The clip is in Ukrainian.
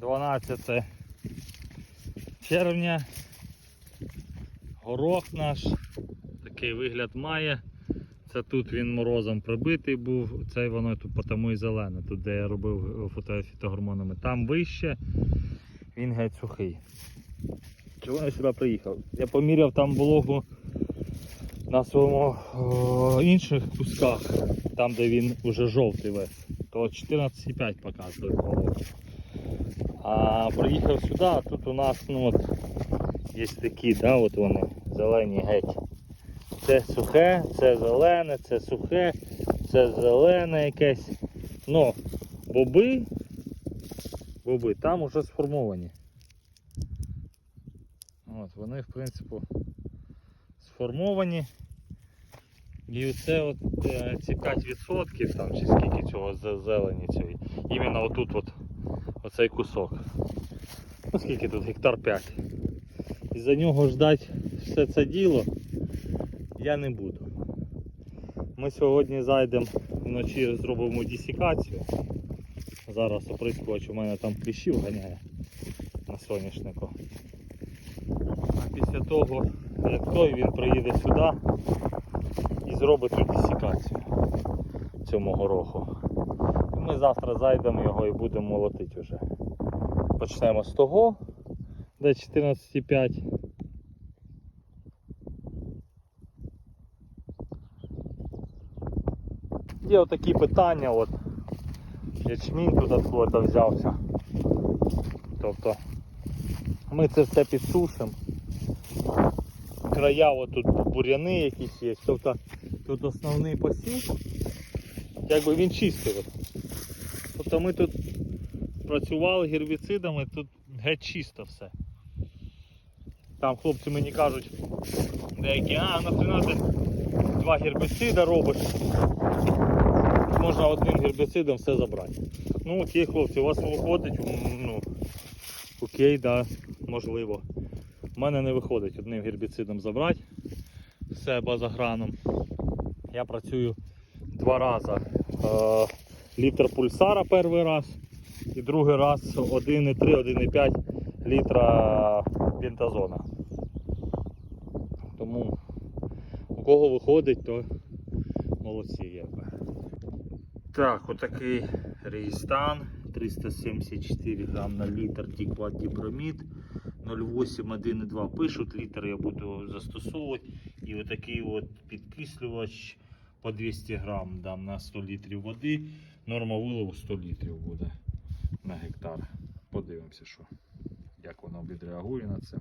12 червня. Горох наш такий вигляд має. Це тут він морозом прибитий був, це воно тут тому і зелене, тут де я робив фото- фітогормонами. Там вище, він геть сухий. Чого я сюди приїхав? Я поміряв там вологу на своєму о, інших кусках, там де він уже жовтий весь, то 14,5 показує вологу. А приїхав сюди, а тут у нас ну, от, є такі, да, от вони, зелені геть. Це сухе, це зелене, це сухе, це зелене якесь. Ну, боби, боби там уже сформовані. От, вони, в принципі, сформовані. І оце от е, ці 5% там, чи скільки цього зелені цієї. Іменно отут от, оцей кусок. Ну скільки тут? Гектар 5. І за нього ждати все це діло я не буду. Ми сьогодні зайдемо вночі зробимо десікацію. Зараз оприскувач у мене там кліщів ганяє на соняшнику. А після того, як той він приїде сюди і зробить тут десікацію цьому гороху. Ми завтра зайдемо його і будемо молотити вже. Почнемо з того, де 14,5. Є отакі питання, от ячмінь тут откуда взявся. Тобто ми це все підсушимо. Края от тут буряни якісь є. Тобто тут основний посів, якби він чистий. От. Тобто ми тут працювали гербіцидами, тут геть чисто все. Там хлопці мені кажуть, деякі, а нахрена ти два гербіцида робиш. Можна одним гербіцидом все забрати. Ну окей, хлопці, у вас виходить, ну, окей, да, можливо. У мене не виходить одним гербіцидом забрати все базаграном. Я працюю два рази. Літр пульсара перший раз і другий раз 1,3-1,5 літра бентазона. Тому у кого виходить, то молодці якби. Так, отакий рейстан 374 грам на літр дікват діпромід 0,8, 1,2 пишуть, літр я буду застосовувати. І отакий от підкислювач по 200 грам дам на 100 літрів води. Норма вилову 100 літрів буде на гектар. Подивимося, що, як воно відреагує на це.